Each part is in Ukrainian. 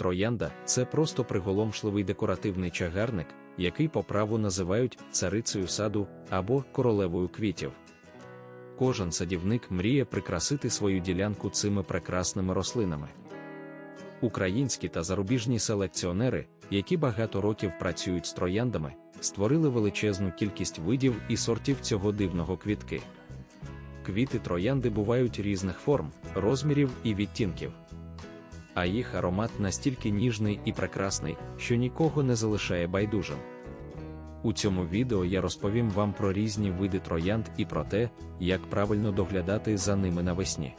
Троянда це просто приголомшливий декоративний чагарник, який по праву називають царицею саду або королевою квітів. Кожен садівник мріє прикрасити свою ділянку цими прекрасними рослинами. Українські та зарубіжні селекціонери, які багато років працюють з трояндами, створили величезну кількість видів і сортів цього дивного квітки. Квіти троянди бувають різних форм, розмірів і відтінків. А їх аромат настільки ніжний і прекрасний, що нікого не залишає байдужим. У цьому відео я розповім вам про різні види троянд і про те, як правильно доглядати за ними навесні.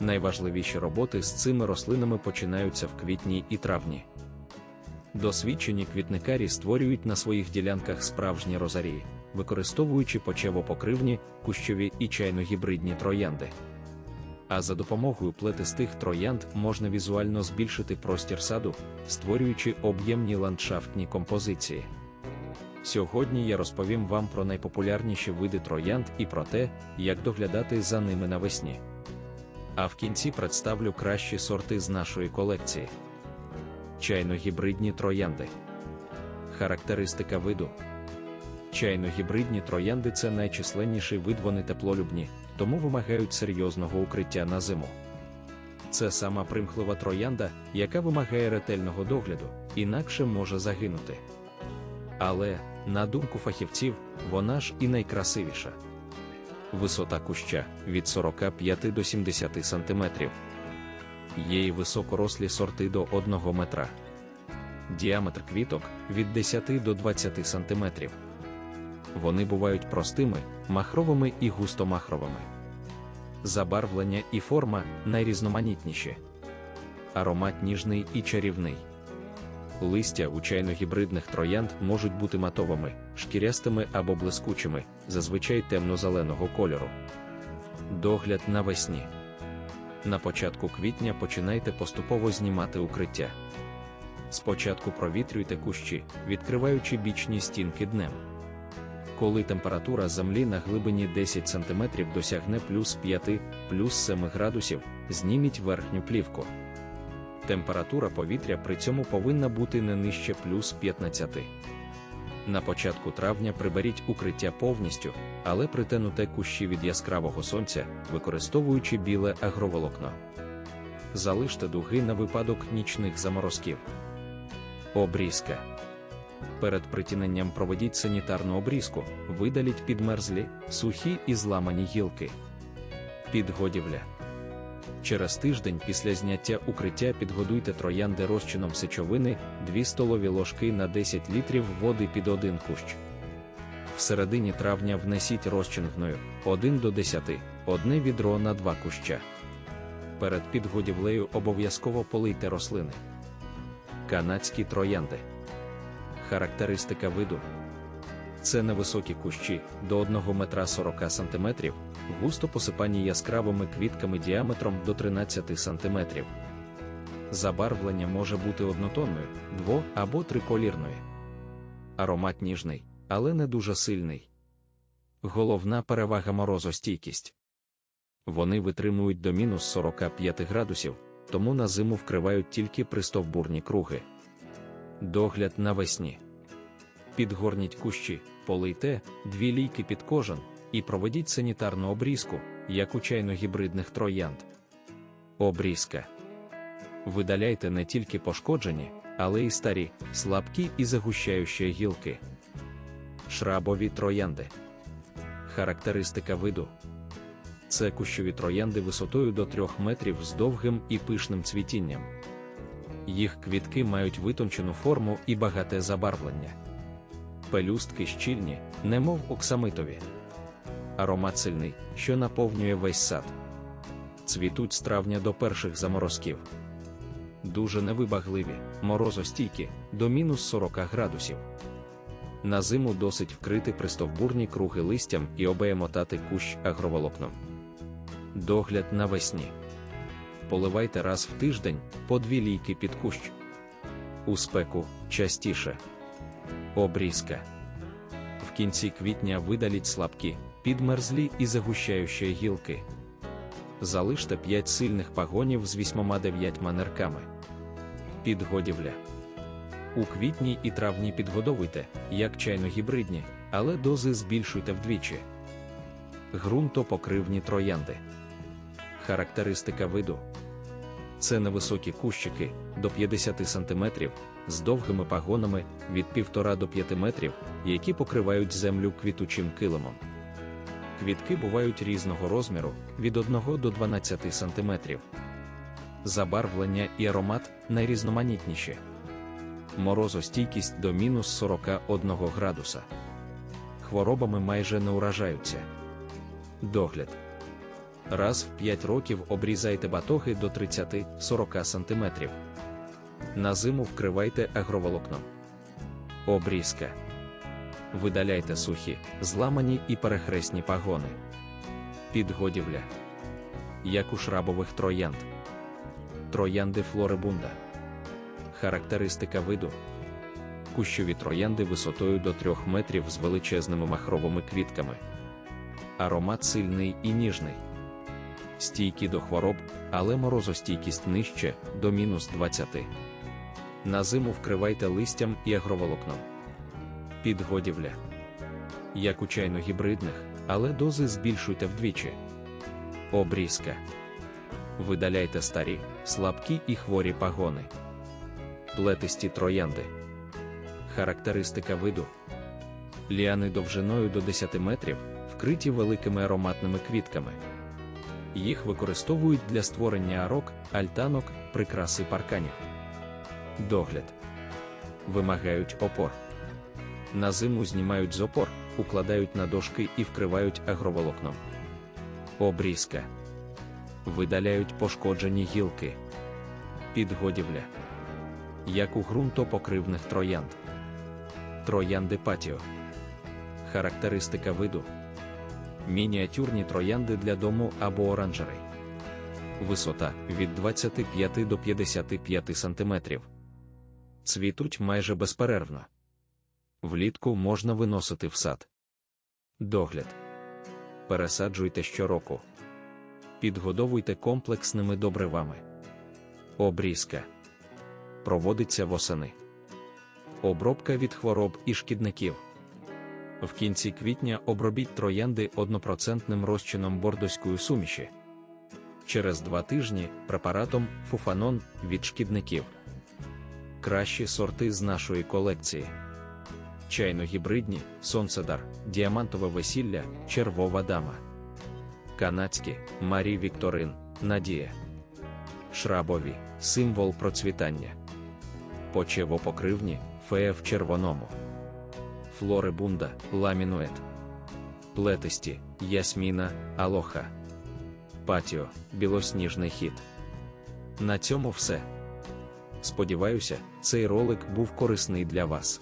Найважливіші роботи з цими рослинами починаються в квітні і травні. Досвідчені квітникарі створюють на своїх ділянках справжні розарії, використовуючи почевопокривні, кущові і чайно-гібридні троянди. А за допомогою плетистих троянд можна візуально збільшити простір саду, створюючи об'ємні ландшафтні композиції. Сьогодні я розповім вам про найпопулярніші види троянд і про те, як доглядати за ними навесні. А в кінці представлю кращі сорти з нашої колекції. Чайно-гібридні троянди. Характеристика виду. Чайно-гібридні троянди це найчисленніший вид, вони теплолюбні, тому вимагають серйозного укриття на зиму. Це сама примхлива троянда, яка вимагає ретельного догляду, інакше може загинути. Але, на думку фахівців, вона ж і найкрасивіша. Висота куща від 45 до 70 см. Є й високорослі сорти до 1 метра. Діаметр квіток від 10 до 20 см. Вони бувають простими, махровими і густомахровими. Забарвлення і форма найрізноманітніші. Аромат ніжний і чарівний. Листя у чайно-гібридних троянд можуть бути матовими, шкірястими або блискучими, зазвичай темно-зеленого кольору. Догляд навесні. На початку квітня починайте поступово знімати укриття. Спочатку провітрюйте кущі, відкриваючи бічні стінки днем. Коли температура землі на глибині 10 см досягне плюс 5, плюс 7 градусів, зніміть верхню плівку. Температура повітря при цьому повинна бути не нижче плюс 15. На початку травня приберіть укриття повністю, але притенуте кущі від яскравого сонця, використовуючи біле агроволокно. Залиште дуги на випадок нічних заморозків. Обрізка. Перед притіненням проведіть санітарну обрізку, видаліть підмерзлі, сухі і зламані гілки. Підгодівля. Через тиждень після зняття укриття підгодуйте троянди розчином сечовини 2 столові ложки на 10 літрів води під один кущ. В середині травня внесіть розчин гною 1 до 10, одне відро на 2 куща. Перед підгодівлею обов'язково полийте рослини. Канадські троянди. Характеристика виду. Це невисокі кущі до 1 метра 40 см, густо посипані яскравими квітками діаметром до 13 см. Забарвлення може бути однотонною, дво- або триколірною. Аромат ніжний, але не дуже сильний. Головна перевага морозостійкість. Вони витримують до мінус 45 градусів, тому на зиму вкривають тільки пристовбурні круги. Догляд навесні. Підгорніть кущі, полийте дві лійки під кожен і проведіть санітарну обрізку, як у чайно-гібридних троянд. Обрізка. Видаляйте не тільки пошкоджені, але й старі, слабкі і загущаючі гілки. Шрабові троянди. Характеристика виду. Це кущові троянди висотою до 3 метрів з довгим і пишним цвітінням. Їх квітки мають витончену форму і багате забарвлення. Пелюстки щільні, немов оксамитові. Аромат сильний, що наповнює весь сад. Цвітуть з травня до перших заморозків. Дуже невибагливі, морозостійкі до мінус 40 градусів. На зиму досить вкрити пристовбурні круги листям і обеємотати кущ агроволокном. Догляд навесні. Поливайте раз в тиждень по дві лійки під кущ. У спеку частіше. Обрізка. В кінці квітня видаліть слабкі, підмерзлі і загущаючі гілки. Залиште 5 сильних пагонів з 8-9 нерками. Підгодівля. У квітні і травні підгодовуйте, як чайно-гібридні, але дози збільшуйте вдвічі. Ґрунтопокривні троянди. Характеристика виду. Це невисокі кущики до 50 см з довгими пагонами від 1,5 до 5 метрів, які покривають землю квітучим килимом. Квітки бувають різного розміру від 1 до 12 см. Забарвлення і аромат найрізноманітніші. Морозостійкість до мінус 41 градуса. Хворобами майже не уражаються. Догляд. Раз в 5 років обрізайте батоги до 30-40 см. На зиму вкривайте агроволокном. Обрізка. Видаляйте сухі, зламані і перехресні пагони. Підгодівля. Як у шрабових троянд. Троянди флорибунда. Характеристика виду. Кущові троянди висотою до 3 метрів з величезними махровими квітками. Аромат сильний і ніжний. Стійкі до хвороб, але морозостійкість нижче до мінус 20. На зиму вкривайте листям і агроволокном. Підгодівля. Як у чайно-гібридних, але дози збільшуйте вдвічі. Обрізка. Видаляйте старі, слабкі і хворі пагони. Плетисті троянди. Характеристика виду. Ліани довжиною до 10 метрів, вкриті великими ароматними квітками. Їх використовують для створення арок, альтанок, прикраси парканів. Догляд. Вимагають опор. На зиму знімають з опор, укладають на дошки і вкривають агроволокном. Обрізка. Видаляють пошкоджені гілки. Підгодівля. Як у ґрунтопокривних троянд. Троянди патіо. Характеристика виду. Мініатюрні троянди для дому або оранжерей. Висота від 25 до 55 см. Цвітуть майже безперервно. Влітку можна виносити в сад. Догляд. Пересаджуйте щороку. Підгодовуйте комплексними добривами. Обрізка. Проводиться восени. Обробка від хвороб і шкідників. В кінці квітня обробіть троянди однопроцентним розчином бордоської суміші. Через два тижні препаратом фуфанон від шкідників. Кращі сорти з нашої колекції. Чайно-гібридні, сонцедар, діамантове весілля, червова дама. Канадські Марі Вікторин, Надія. Шрабові символ процвітання. Почевопокривні фея в червоному. Флорибунда, ламінует. Плетисті, ясміна, алоха. Патіо, білосніжний хід. На цьому все. Сподіваюся, цей ролик був корисний для вас.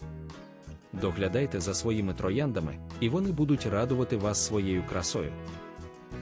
Доглядайте за своїми трояндами, і вони будуть радувати вас своєю красою.